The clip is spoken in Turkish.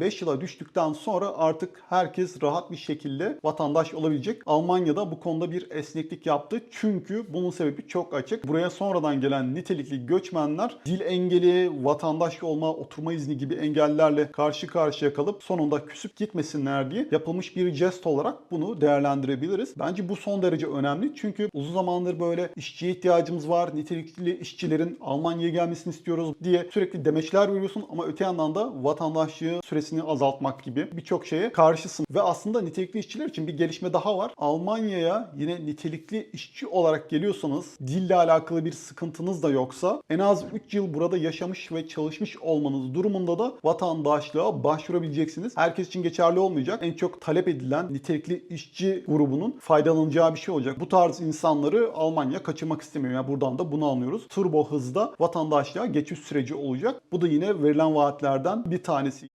5 yıla düştükten sonra artık herkes rahat bir şekilde vatandaş olabilecek. Almanya'da bu konuda bir esneklik yaptı. Çünkü bunun sebebi çok açık. Buraya sonradan gelen nitelikli göçmenler dil engeli, vatandaş olma, oturma izni gibi engellerle karşı karşıya kalıp sonunda küsüp gitmesinler diye yapılmış bir jest olarak bunu değerlendirebiliriz. Bence bu son derece önemli. Çünkü uzun zamandır böyle işçiye ihtiyacımız var, nitelikli işçilerin Almanya'ya gelmesini istiyoruz diye sürekli demeçler veriyorsun ama öte yandan da vatandaşlığı süresini azaltmak gibi birçok şeye karşısın. Ve aslında nitelikli işçiler için bir gelişme daha var. Almanya'ya yine nitelikli işçi olarak geliyorsanız dille alakalı bir sıkıntınız da yoksa en az 3 yıl burada yaşamış ve çalışmış olmanız durumunda da vatandaşlığa başvurabileceksiniz. Herkes için geçerli olmayacak. En çok talep edilen nitelikli işçi grubunun faydalanacağı bir şey olacak. Bu tarz insanları Almanya kaçırmak istemiyor. Yani buradan da bunu anlıyoruz. Turbo hızda vatandaşlığa geçiş süreci olacak. Bu da yine verilen vaatlerden bir tanesi.